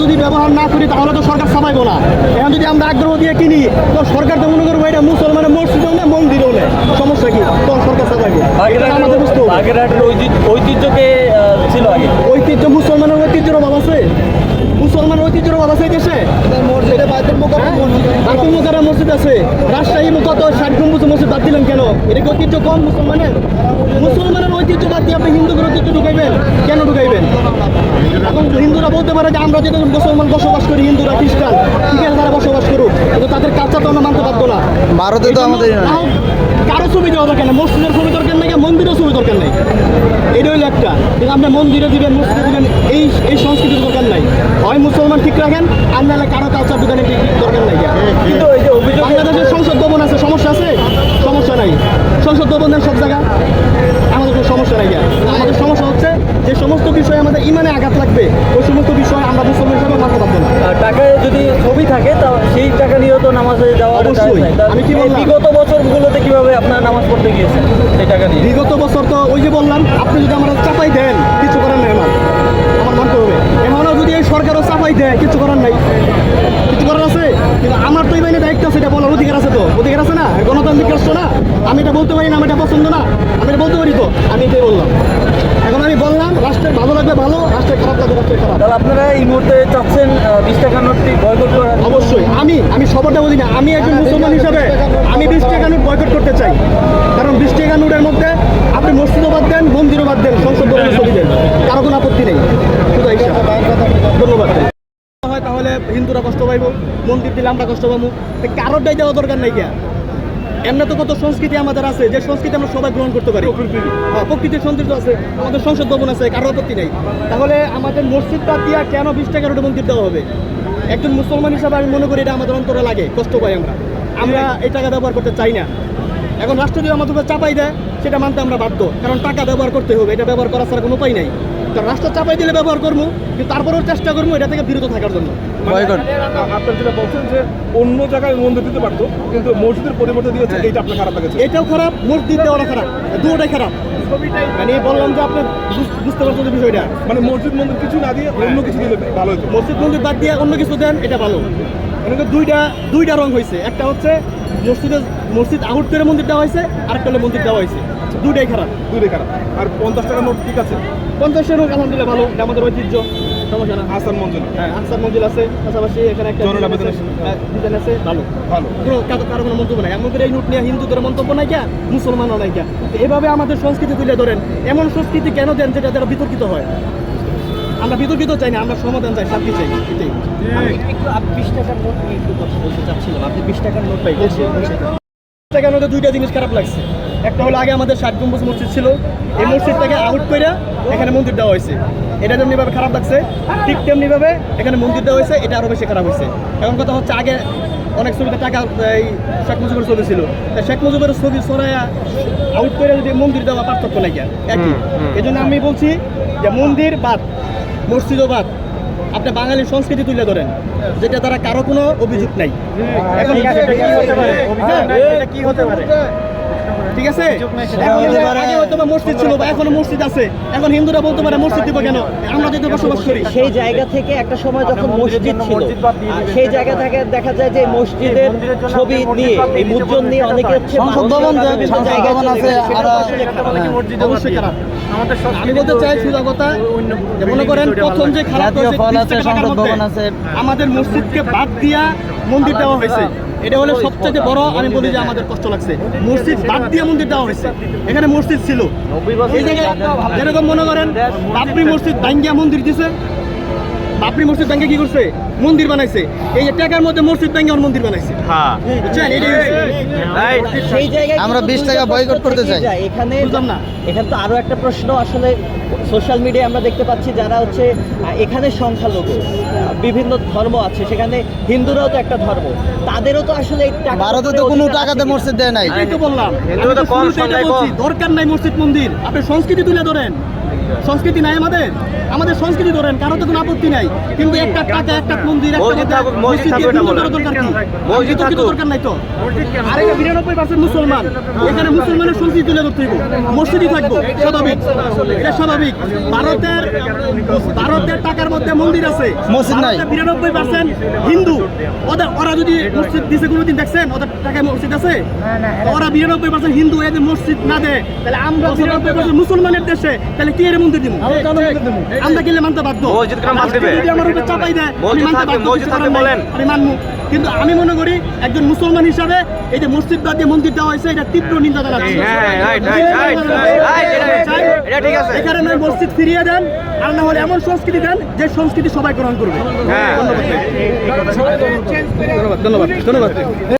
যদি ব্যবহার না করি তাহলে তো সরকার সাফাইবো না। এখন যদি আমরা আগ্রহ দিয়ে কিনি তো সরকার তো মনে করব এটা মুসলমানের মসজিদও না মন্দিরও নেই সমস্যা কি? তখন সরকার সাফাইবো আমাদের বুঝতে বাগেরহাটের ঐতিহ্য ঐতিহ্যকে আহ, ছিল আগে? ঐতিহ্য মুসলমানের ঐতিহ্যের অভাব আছে? মুসলমানের ঐতিহ্যের অভাব আছে দেশে? বাকুল মোকারা মসজিদ আছে। রাজশাহী কত ষাট মসজিদ বাদ দিলেন কেন? এটা কি ঐতিহ্য কম মুসলমানের? মুসলমানের ঐতিহ্য বাদ দিয়ে আপনি হিন্দুদের ঐতিহ্য ঢুকাইবেন? কেন ঢুকাইবেন? এখন হিন্দুরা বলতে পারে যে আমরা যেহেতু মুসলমান বসবাস করি হিন্দুরা খ্রিস্টান ঠিক আছে তারা বসবাস করুক কিন্তু তাদের কালচার তো আমরা মানতে পারব না। ভারতে তো আমাদের কারও ছবি দেওয়া দরকার নেই মসজিদের ছবি দরকার নেই মন্দিরের ছবি দরকার নেই। এটা হইল একটা। কিন্তু আপনি মন্দিরে দিবেন মসজিদে দিবেন এই এই সংস্কৃতির দরকার নাই। হয় মুসলমান ঠিক রাখেন আর নাহলে কারও কালচার দোকানে ঠিক দরকার নাই। কিন্তু এই যে অভিযোগ বাংলাদেশের সংসদ ভবন আছে সমস্যা আছে? সংসদ দেন সব জায়গা আমাদের কোনো সমস্যা নাই। আমাদের সমস্যা হচ্ছে যে সমস্ত বিষয়ে আমাদের ইমানে আঘাত লাগবে ওই সমস্ত বিষয়ে আমরা মুসলমান হিসাবে মাথা পাবো না টাকায় যদি ছবি থাকে তা সেই টাকা নিয়েও তো নামাজে যাওয়া অবশ্যই। আমি কি বললাম? বিগত বছরগুলোতে কীভাবে আপনার নামাজ পড়তে গিয়েছেন সেই টাকা নিয়ে বিগত বছর তো ওই যে বললাম আপনি যদি আমরা চাপাই দেন কিছু করার নাই আমার আমার মানতে হবে এমনও যদি এই সরকারও চাপাই দেয় কিছু করার নাই কিছু করার আছে কিন্তু আমার তো এই বাহিনী দায়িত্ব আছে এটা বলার অধিকার আছে তো অধিকার আছে না গণতান্ত্রিক রাষ্ট্র না আমি এটা বলতে পারি না আমার এটা পছন্দ না আমি এটা বলতে পারি তো আমি এটাই বললাম এখন আমি বললাম রাষ্ট্রের ভালো লাগবে ভালো রাষ্ট্রের খারাপ লাগবে রাষ্ট্রের খারাপ তাহলে আপনারা এই মুহূর্তে চাচ্ছেন বিশ টাকা নোটটি বয়কট করার অবশ্যই। আমি আমি সবরটা বলি না। আমি একজন মুসলমান হিসাবে আমি বিশ টাকা নোট বয়কট করতে চাই। কারণ বিশ টাকা নোটের মধ্যে আপনি মসজিদও বাদ দেন মন্দিরও বাদ দেন সংসদ ভবনের ছবি দেন। কারও কোনো আপত্তি নেই। শুধু ধন্যবাদ। হয় তাহলে হিন্দুরা কষ্ট পাইব মন্দির দিলে আমরা কষ্ট পাবো। কারোরটাই দেওয়া দরকার নাই গিয়া এমনি তো কত সংস্কৃতি আমাদের আছে যে সংস্কৃতি আমরা সবাই গ্রহণ করতে পারি। হ্যাঁ প্রকৃতির সৌন্দর্য আছে আমাদের সংসদ ভবন আছে কারও আপত্তি নেই। তাহলে আমাদের মসজিদটা দিয়া কেন বিশ টাকার ওটা মন্দির দেওয়া হবে? একজন মুসলমান হিসাবে আমি মনে করি এটা আমাদের অন্তরে লাগে কষ্ট পাই আমরা। আমরা এই টাকা ব্যবহার করতে চাই না। এখন রাষ্ট্র যদি আমাদের চাপাই দেয় সেটা মানতে আমরা বাধ্য কারণ টাকা ব্যবহার করতে হবে এটা ব্যবহার করার ছাড়া কোনো উপায় নাই। রাষ্ট্র চাপাই দিলে ব্যবহার করব কিন্তু তারপরেও চেষ্টা করব এটা থেকে বিরত থাকার জন্য। আপনার যেটা বলছেন যে অন্য জায়গায় মন্দির দিতে পারতো কিন্তু মসজিদের পরিবর্তে দিয়েছে এইটা আপনার খারাপ লেগেছে। এটাও খারাপ মসজিদ দেওয়াটা খারাপ দুটোটাই খারাপ। মানে বললাম যে আপনি বুঝতে পারছেন যে বিষয়টা। মানে মসজিদ মন্দির কিছু না দিয়ে অন্য কিছু দিলে ভালো হতো। মসজিদ মন্দির বাদ দিয়ে অন্য কিছু দেন এটা ভালো। এখানে দুইটা দুইটা রং হয়েছে। একটা হচ্ছে মসজিদে মসজিদ আউট করে মন্দির দেওয়া হয়েছে আরেকটা হলে মন্দির দেওয়া হয়েছে। দুইটাই খারাপ। দূরে খারাপ। আর পঞ্চাশ টাকা নোট ঠিক আছে? পঞ্চাশের রোগ আলহামদুলিল্লাহ ভালো। এটা আমাদের ঐতিহ্য। সমস্যা না? মঞ্জুর হ্যাঁ। মঞ্জিল আছে। পাশাপাশি এখানে একটা। হ্যাঁ, ডিজাইন আছে। ভালো। ভালো। কোনো কারও কোনো মন্তব্য নাই। এমন করে এই নোট নিয়ে হিন্দুদের মন্তব্য নাই মুসলমানও নাই এভাবে আমাদের সংস্কৃতি তুলে ধরেন এমন সংস্কৃতি কেন দেন যেটা যারা বিতর্কিত হয়? আমরা বিতর্কিত চাই না আমরা সমাধান চাই শান্তি চাই। এটাই। বিশ টাকার নোট নিয়ে একটু কথা বলতে চাচ্ছিলাম। আপনি বিশ টাকার নোট পাই কেন দুইটা জিনিস খারাপ লাগছে। একটা হলো আগে আমাদের ষাট গম্বুজ মসজিদ ছিল। এই মসজিদটাকে আউট করে এখানে মন্দির দেওয়া হয়েছে। এটা যেমনিভাবে খারাপ লাগছে ঠিক তেমনিভাবে এখানে মন্দির দেওয়া হয়েছে এটা আরও বেশি খারাপ হয়েছে। এখন কথা হচ্ছে আগে অনেক ছবিতে টাকা এই শেখ মুজিবের ছবি ছিল। তা শেখ মুজিবের ছবি সরাইয়া আউট করে যদি মন্দির দেওয়া পার্থক্য নাই কেন? একই। এই জন্য আমি বলছি যে মন্দির বাদ মসজিদও বাদ। আপনি বাঙালির সংস্কৃতি তুলে ধরেন যেটা তারা কারও কোনো অভিযোগ নাই। এখন কি হতে পারে? ঠিক আছে? এখন আগে হয়তো মসজিদ ছিল বা এখনও মসজিদ আছে। এখন হিন্দুরা বলতে পারে মসজিদ দিব কেন? আমরা যদি বসবাস করি। সেই জায়গা থেকে একটা সময় যখন মসজিদ ছিল সেই জায়গা থেকে দেখা যায় যে মসজিদের ছবি নিয়ে এই মুদ্রণ নিয়ে অনেকে সংসদ ভবন আছে, আর- অবশ্যই খারাপ আমি বলতে চাই সুজা কথা মনে করেন প্রথম যে খারাপ হয়েছে ফল 30 আছে, টাকা টাকার সংসদ মধ্যে ভবন আছে। আমাদের মসজিদকে বাদ দিয়া মন্দির দেওয়া হয়েছে। এটা হলে সবচেয়ে বড় আমি বলি যে আমাদের কষ্ট লাগছে। মসজিদ বাদ দিয়া মন্দির দেওয়া হয়েছে। এখানে মসজিদ ছিল। এই জায়গায় যেরকম মনে করেন বাবরি মসজিদ দাঙ্গিয়া মন্দির দিছে বাবরি মসজিদ ভাঙ্গে কি করছে? মন্দির বানাইছে। এই যে টাকার মধ্যে মসজিদ ভাঙ্গে ওর মন্দির বানাইছে। বুঝছেন? সেই জায়গায় আমরা কিন্তু 20 টাকা boycott করতে চাই। এখানে বুঝলাম না। এখানে তো আরও একটা প্রশ্ন আসলে সোশ্যাল মিডিয়ায় আমরা দেখতে পাচ্ছি যারা হচ্ছে এখানে সংখ্যালঘু বিভিন্ন ধর্ম আছে সেখানে হিন্দুরাও তো একটা ধর্ম। তাদেরও তো আসলে ভারতে তো কোনো টাকাতে মসজিদ দেয় নাই। এই তো বললাম দরকার নাই মসজিদ মন্দির। আপনি সংস্কৃতি তুলে ধরেন। সংস্কৃতি নাই আমাদের? আমাদের সংস্কৃতি ধরেন কারও তো কোনো আপত্তি নাই। কিন্তু একটা টাকা একটা মন্দির একটা মসজিদ এটা। দরকার নাই তো। আরে বিরানব্বই পার্সেন্ট মুসলমান। এখানে মুসলমানের সংস্কৃতি তুলে ধরতে হইব। মসজিদই থাকব স্বাভাবিক। এটা স্বাভাবিক। ভারতের ভারতের টাকার মধ্যে মন্দির আছে। মসজিদ নাই। বিরানব্বই পার্সেন্ট হিন্দু। ওদের ওরা যদি মসজিদ দিছে কোনোদিন দেখছেন? ওদের টাকায় মসজিদ আছে? ওরা বিরানব্বই পার্সেন্ট হিন্দু এদের মসজিদ না দেয়। তাহলে আমরা বিরানব্বই পার্সেন্ট মুসলমানের দেশে তাহলে কি এর মন্দির দিব আমরা গেলে মানতে বাধ্য? যদি আমার উপর চাপাই দেয় আমি মানতে বাধ্য। বলেন। আমি মানবো। কিন্তু আমি মনে করি একজন মুসলমান হিসাবে এই যে মসজিদ বাদ দিয়ে মন্দির দেওয়া হয়েছে এটা তীব্র নিন্দা জানাচ্ছি। হ্যাঁ, right, এটা- ঠিক আছে। এখানে নয় মসজিদ ফিরিয়ে দেন আর না হলে এমন সংস্কৃতি দেন যে সংস্কৃতি সবাই গ্রহণ করবে। হ্যাঁ। ধন্যবাদ। ধন্যবাদ। ধন্যবাদ।